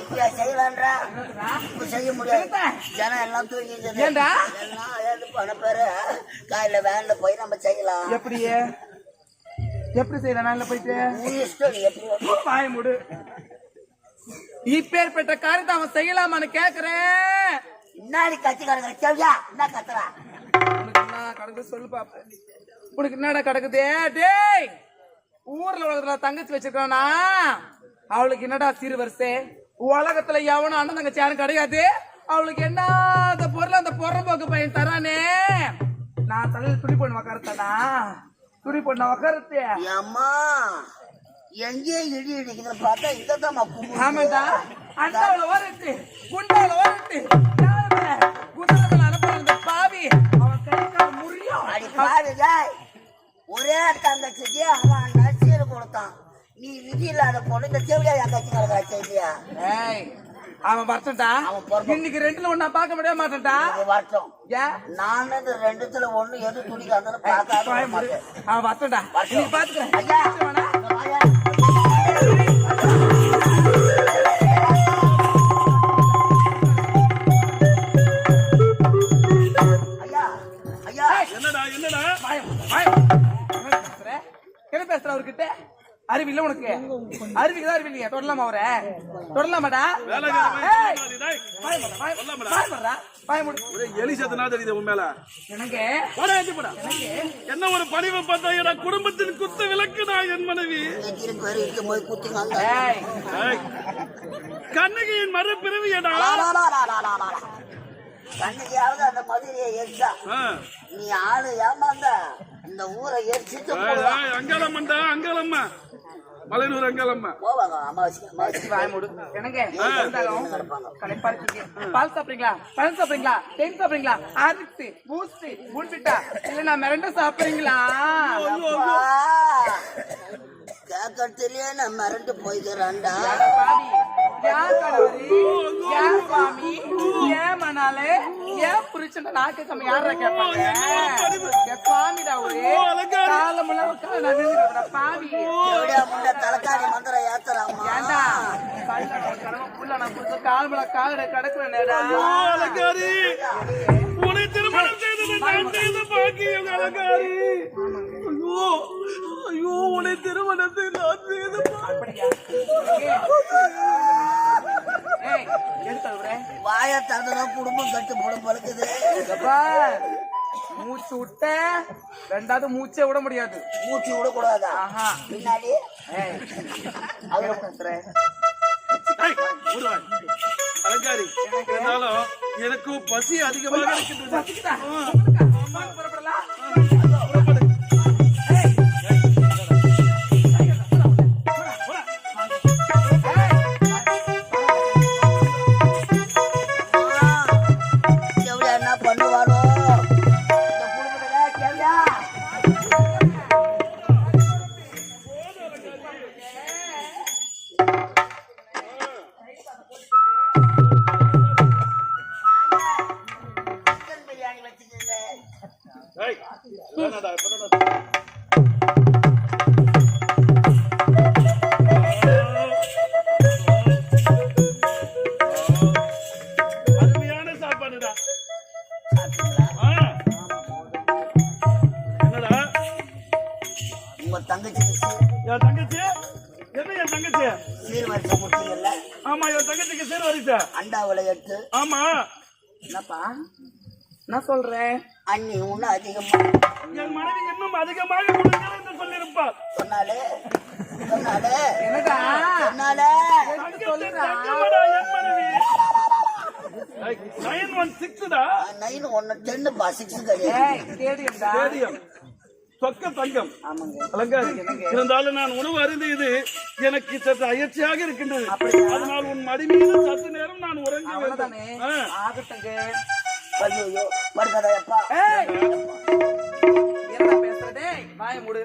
இப்படியா செய்யலான்றா? இப்ப செய்ய முடியாது? ஜனம் எல்லாம் தூங்கிட்டு ஏன்டா? எல்லாம் ஏழு பண பேரு காலையில வேன்ல போய் நம்ம செய்யலாம். எப்படி எப்படி செய்யலாம்? வேலை போயிட்டு? உன் இஷ்டம் நீ எப்படி. பாய முடு. இப்பேற்பட்ட காரியத்தை அவன் செய்யலாமான்னு கேக்குறேன். முன்னாடி கட்சி கிடக்குற செவ்யா என்ன கத்துறா சொல்லு பாப்பேன் உனக்கு என்னடா கிடக்குது டேய் ஊர்ல உலகத்துல தங்கச்சி வச்சிருக்கானா? அவளுக்கு என்னடா சிறு வரிசை? உலகத்துல எவனும் அண்ணன் தங்கச்சி யாரும் கிடையாது. அவளுக்கு என்ன அந்த பொருள்? அந்த பொறம்போக்கு பையன் தரானே. நான் தலையில துணி பொண்ணு உக்காரத்தானா துணி பொண்ணு உக்காரத்து அம்மா எங்கே இடி இடிக்குதுன்னு பார்த்தா இதான் ஆமாண்டா. அண்டாவில ஓரட்டு குண்டாவில ஓரட்டு நீ விதி இல்லாத பொண்ணு இந்த செவிலியா கட்சி கிடக்குறா செவிலியா ஏய் அவன் வரட்டா அவன் பொறுப்பு. இன்னைக்கு ரெண்டுல ஒண்ணா பார்க்க முடிய மாட்டேன்டா. ஏன் நான் இந்த ரெண்டுத்துல ஒண்ணு எது பார்க்காத விட மூடு. மாட்டேன் அவன் வரட்டா வரட்டும். நீ பாத்துக்க. உன் மேல? எனக்கு? போடா, ஏஞ்சி போடா. எனக்கு? என்ன ஒரு பணிவு பார்த்தா என் குடும்பத்தின் குத்து விளக்குடா என் மனைவி? கண்ணகியின் மறுபிறவியடா கண்ணுக்கையாவது அந்த மதுரையை எரிச்சா. நீ ஆளு ஏமாந்த. இந்த ஊரை எரிச்சிட்டு அங்காளம்மன்டா அங்காளம்மா. களைப்பா இருக்கீங்க. பால் சாப்பிடுறீங்களா? பழம் சாப்பிடுறீங்களா? தேன் சாப்பிடுறீங்களா? ஆர்லிக்ஸ் பூஸ்ட் பூன்பிட்டா இல்ல மிரண்ட சாப்பிடுறீங்களா? அப்பா, கேட்கறதுலயே நான் மிரண்டு போய்க்கிறேன்டா. ஏன் சுவாமி? ஏன் மணாலே ஏன் புரிச்சுட்ட நாக்கு கம்மி? யார கேட்பாங்க? சுவாமிடா ஒரு காலம் முள்ள உட்கார்ந்து நான் நின்னுக்கிறேன் பாவி. தலைக்காணி மந்திரம் ஏத்துறாம்மா ஏண்டா? அலங்காரி உன்னை திருமணம் செய்தது நான் செய்த பாக்கியம் அலங்காரி. ஐயோ ஐயோ நான் செய்த எதுக்கு அழுகுற? வாய தந்தனா குடும்பம் கட்டு போடும் பழுக்குது. மூச்சு விட்ட ரெண்டாவது மூச்சே விட முடியாது. மூச்சு விடக்கூடாதா? ஆஹா. பின்னாடி. அலங்காரி இருந்தாலும் எனக்கு பசி அதிகமாக இருக்கின்றது. என்னப்பா? நான் சொல்றேன் அண்ணி இன்னும் அதிகமா என் மனைவி இன்னும் அதிகமாக கொடுக்கிறேன் என்று சொல்லியிருப்பார். சொன்னாலே சொன்னாலே என்னடா? சொன்னாலே. தங்கமடா என் மனைவி. நைன் ஒன் சிக்ஸ்டா நைன் ஒன்னு டென்னு சிக்ஸ் கிடையாது ஸ்டேடியம். சொக்க தங்கம். ஆமாங்க. அலங்காரி இருந்தாலும் நான் உணவு அருந்தியது எனக்கு சற்று அயற்சியாக இருக்கின்றது. அதனால் உன் மடி மீது சற்று நேரம் நான் உறங்க வேண்டும். ஆகட்டுங்க. ஏய்! என்னடா பேசுறதே? வாய மூடு.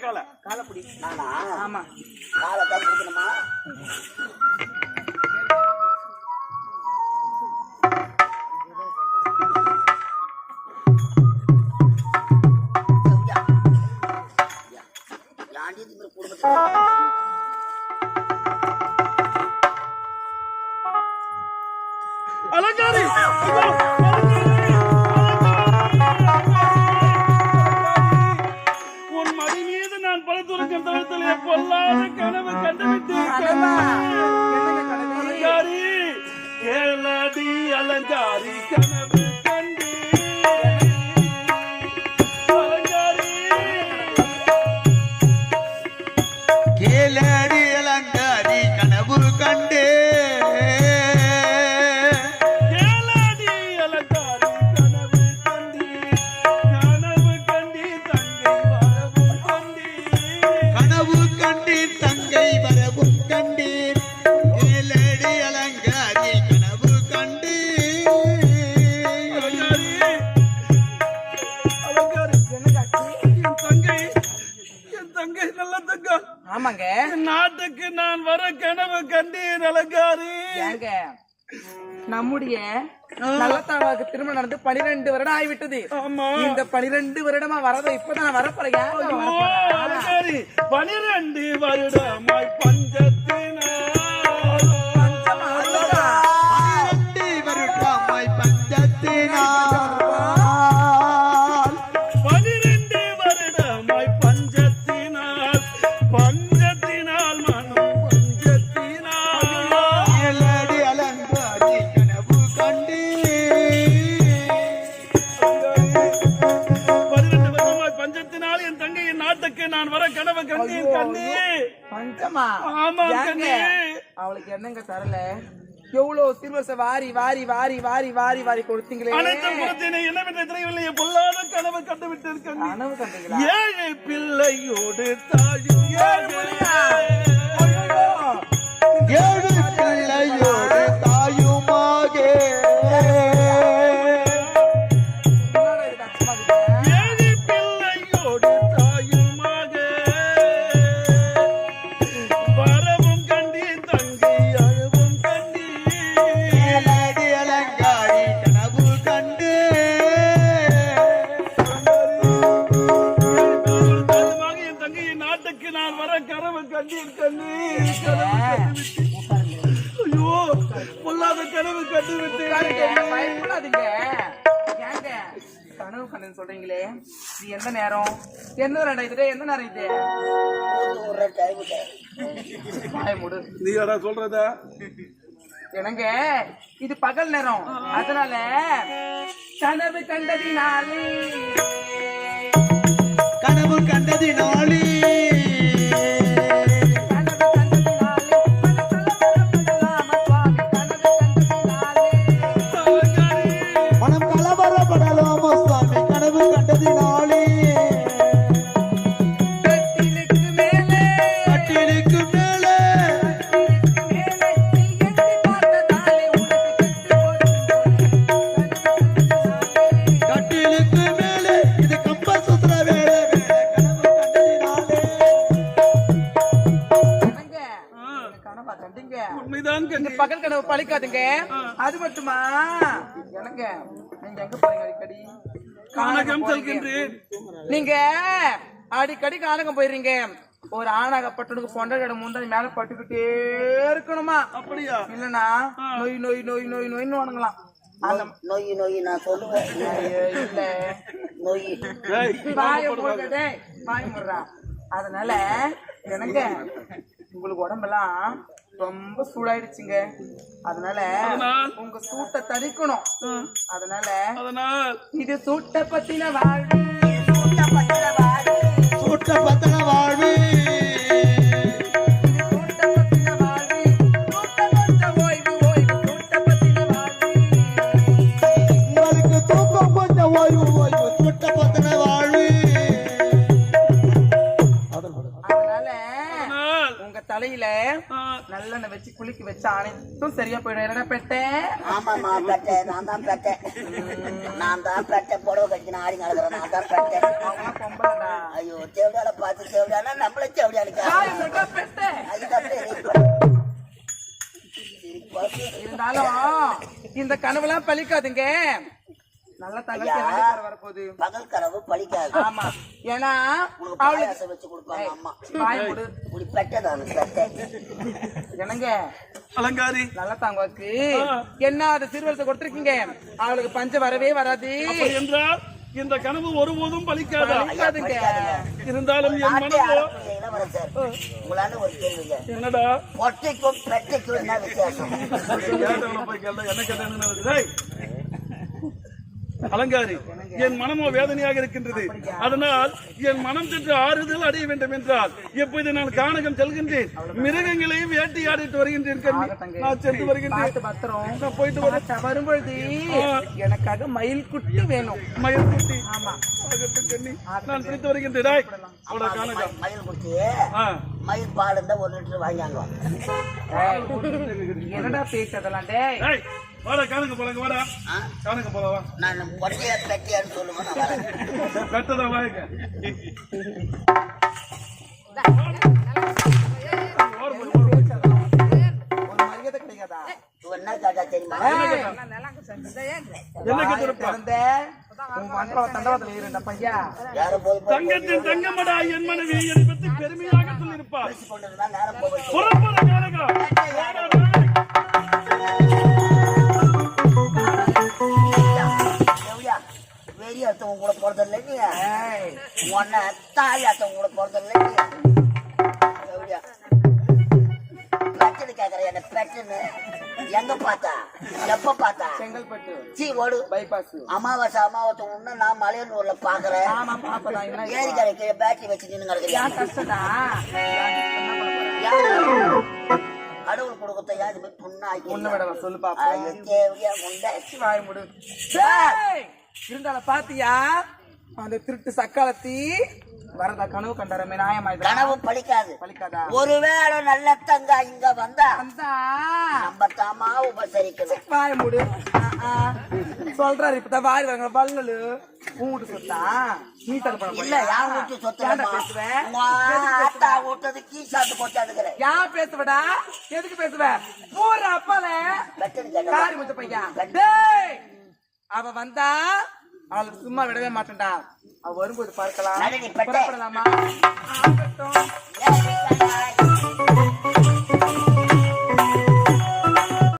காலை. காலப்புடி நானா? ஆமா. காலை தான் பிடிக்கணுமா? நல்லத்தாவாக்கு திருமணம் நடந்து பனிரெண்டு வருடம் ஆகிவிட்டது. இந்த பனிரெண்டு வருடமா வரத இப்பதான் வரப்போறேன். பனிரெண்டு வருடமாய் பஞ்சத்தினால் சிறுவர்ச வாரி வாரி வாரி வாரி வாரி வாரி கொடுத்தீங்களே. அனைத்தும் கொடுத்தேனே என்னவென்று தெரியவில்லை? பொல்லாத கனவு கண்டு விட்டேன் கண்ணே கனவு கண்டீங்களா? ஏழை பிள்ளையோடு தாயும். ஏழு மூடு. நீடா சொல்றதா? என்னங்க? இது பகல் நேரம். அதனால கனவு கண்டதினாலே கனவு கண்டதினாலே கனவு கண்டதினாலே மனசலவரப்படலாம சுவாமி கனவு கண்டதினாலே மனம் கலவரப்படலாமா. கண்டீங்க. உண்மைதான் இந்த பகல் கனவு பழிக்காதுங்க. அது மட்டுமா? என்னங்க நீங்க எங்க போறீங்க அடிக்கடி? கானகம். செல்கின்றேன். நீங்க அடிக்கடி கானகம் போயிடுறீங்க ஒரு ஆணாகப்பட்டனுக்கு பொண்டை முந்தாடி மேல பட்டுக்கிட்டே இருக்கணுமா? அப்படியா? இல்லனா நோய் நோய் நோய் நோய் நோய்னு வணங்கலாம் அந்த நொய் நொய் நான் சொல்லுவேன். இல்ல. நொய். ஏய், வாய மூடுறதே வாய மூடுறா. அதனால எனக்கு உங்களுக்கு உடம்பெல்லாம் ரொம்ப சூடாயிடுச்சுங்க. அதனால? உங்க சூட்டை தணிக்கணும் அதனால அதனால்? இது சூட்டை பத்தின வாழ்வு. சுத்தப்பட்ட வாடி சூட்ட பத்தன வாழ்வு. நல்லெண்ணெய் வச்சு குளிக்க வச்சு அனைத்தும் சரியா போயிடும். என்னடா பெட்டேன் ஆமாமா பெட்டை. நான் தான் பெட்டை. நான் தான் பெட்டை. புடவை கட்டின ஆடி நடக்கிறேன் நான் தான் பெட்டை. பொம்பளைடா. ஐயோ தேவடியால பார்த்து தேவடியானா நம்மளே மூடுறா பெட்டை? அதுதான் இருந்தாலும் இந்த கனவுலாம் பலிக்காதுங்க நல்ல பேர் வரப்போகுது. பகல் கனவு பழிக்காது. ஆமா. ஏன்னா அவளுக்கு வச்சு கொடுப்பாங்க அம்மா. என்னங்க? அலங்காரி. நல்ல தாங்கக்கு என்ன அது சிறுவரசை கொடுத்துருக்கீங்க? அவளுக்கு பஞ்சம் வரவே வராது. என்றால் இந்த கனவு ஒருபோதும் பலிக்காதா? இருந்தாலும் என் உங்களால ஒரு கேள்விங்க என்னடா? பெட்டைக்கும் என்ன வித்தியாசம்? என்ன கேட்டேன்னு. அலங்காரி என் மனமோ வேதனையாக இருக்கின்றது. அதனால் என் மனம் சென்று ஆறுதல் அடைய வேண்டும் என்றால் எப்போது நான் கானகம் செல்கின்றேன் மிருகங்களையும் வேட்டையாடிட்டு வருகின்றேன் கண்ணி. நான் சென்று வருகின்றேன். பார்த்து பத்திரம். நான் போயிட்டு பார்த்து வரும்பொழுது எனக்காக மயில் குட்டி வேணும். மயில் குட்டி. ஆமா. நான் பிடித்து வருகின்றேன். அவட கானகம். மயில் குட்டி. ஆ. மயில் பால் இருந்தா ஒரு லிட்டர் ஏய், என்னடா டேய், வாடா காணுங்க போலாங்க வாடா. காணுங்க போலவா நான் பொட்டியா கட்டியான்னு சொல்லுவேன் தங்கமடா என் மனைவி பெருமையாக சொல்லியிருப்பார் அர்த்தம் கூட போறதில்லை நீ உன்னை தாய் அர்த்தம் கூட போறதில்லை நீ பெட்டுன்னு கேக்குறேன் என்ன பெட்டுன்னு எங்க பார்த்தா? எப்ப பார்த்தா? செங்கல்பட்டு. சீ ஓடு. பைபாஸ் அமாவாசை அமாவாசை உன்ன நான் மலையனூர்ல பாக்குறேன். ஏரிக்கரை கீழே பேட்டரி வச்சு நின்று போற? கடவுள் கொடுக்கத்த யாரு புண்ணாக்கி உன்னை விட சொல்லு பாப்போம். தேவையா முண்டை வாய முடு. இருந்தாலும் பாத்தியா? அந்த திருட்டு சக்காலத்தி வரதா கனவு கண்டாரமே நியாயமாயிதா கனவு பழிக்காது. பலிக்காதா ஒருவேளை நல்ல தங்கா இங்க வந்தா நம்ம தாமா உபசரிக்கணும். வாய மூடு. சொல்றாரு இப்பதான் வாரி வாங்க வள்ளலு. ஊட்டு சொத்தா? நீ தர பண்ண இல்ல யார் வீட்டு சொத்து பேசுவேன் ஆத்தா விட்டது கீ சாப்பிட்டு யார் பேசுவடா? எதுக்கு பேசுவ? பூர அப்பால காரி முத்த பையன். டேய்! அவ வந்தா அவளுக்கு சும்மா விடவே மாட்டேன்டா. அவ வரும்போது பார்க்கலாம். புறப்படலாமா? ஆகட்டும்.